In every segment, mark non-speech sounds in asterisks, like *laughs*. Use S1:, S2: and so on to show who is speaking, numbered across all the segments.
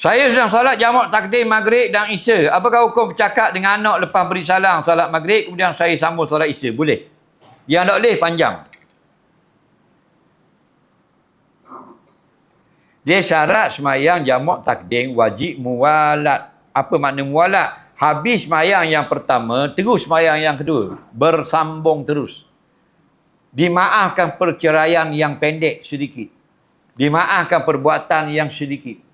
S1: Saya sedang solat jamak takdim maghrib dan isya. Apakah hukum bercakap dengan anak lepas beri salam solat maghrib kemudian saya sambung solat isya? Boleh. Yang tak boleh panjang. Dia syarat semayang jamak takdim wajib muwalat. Apa makna muwalat? Habis semayang yang pertama, terus semayang yang kedua. Bersambung terus. Dimaafkan perceraian yang pendek sedikit. Dimaafkan perbuatan yang sedikit.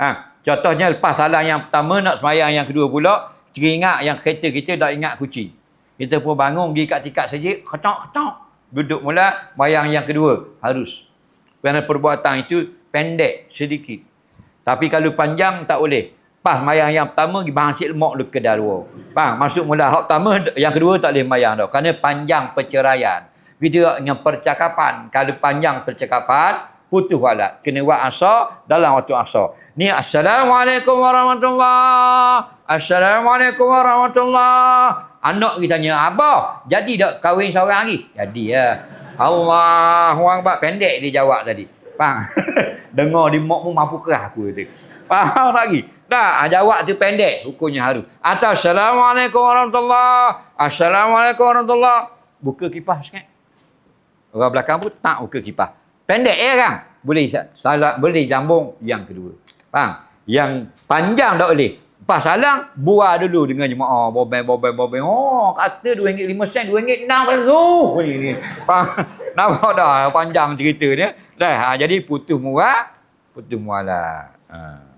S1: Ha, contohnya lepas salam yang pertama nak semayang yang kedua pula, teringat yang kereta kita dah ingat kucing. Kita pun bangun pergi kat tikat saja, ketok-ketok. Duduk mula, mayang yang kedua. Harus. Kerana perbuatan itu pendek sedikit. Tapi kalau panjang tak boleh. Pas mayang yang pertama, pergi bahang lemak ke luar. Faham? Masuk mula. Hak pertama, yang kedua tak boleh mayang dah. Kerana panjang perceraian. Begitu dengan percakapan. Kalau panjang percakapan, putus walat. Kena buat asar dalam waktu asar. Ni Assalamualaikum warahmatullahi Assalamualaikum warahmatullahi Anak kita tanya, Abah, jadi tak kahwin seorang lagi? Jadi ya. Allah, orang buat pendek dia jawab tadi. Faham? *laughs* Dengar di mak mu mampu kerah aku kata. Faham lagi? Dah, jawab tu pendek, hukumnya harus. Atau Assalamualaikum warahmatullahi Assalamualaikum warahmatullahi Buka kipas sikit. Orang belakang pun tak buka kipas. Pendek ya kan? Boleh salat, boleh jambung yang kedua. Faham? Yang panjang tak boleh. Pas salam, buah dulu dengan jemaah. Bobeng, bobeng, bobeng. Oh, kata RM2.5 sen, RM2.6 Oh, ni, ni. *laughs* Nampak dah panjang cerita dia. Dah, ha, jadi putus murah, putus mualah. Ha.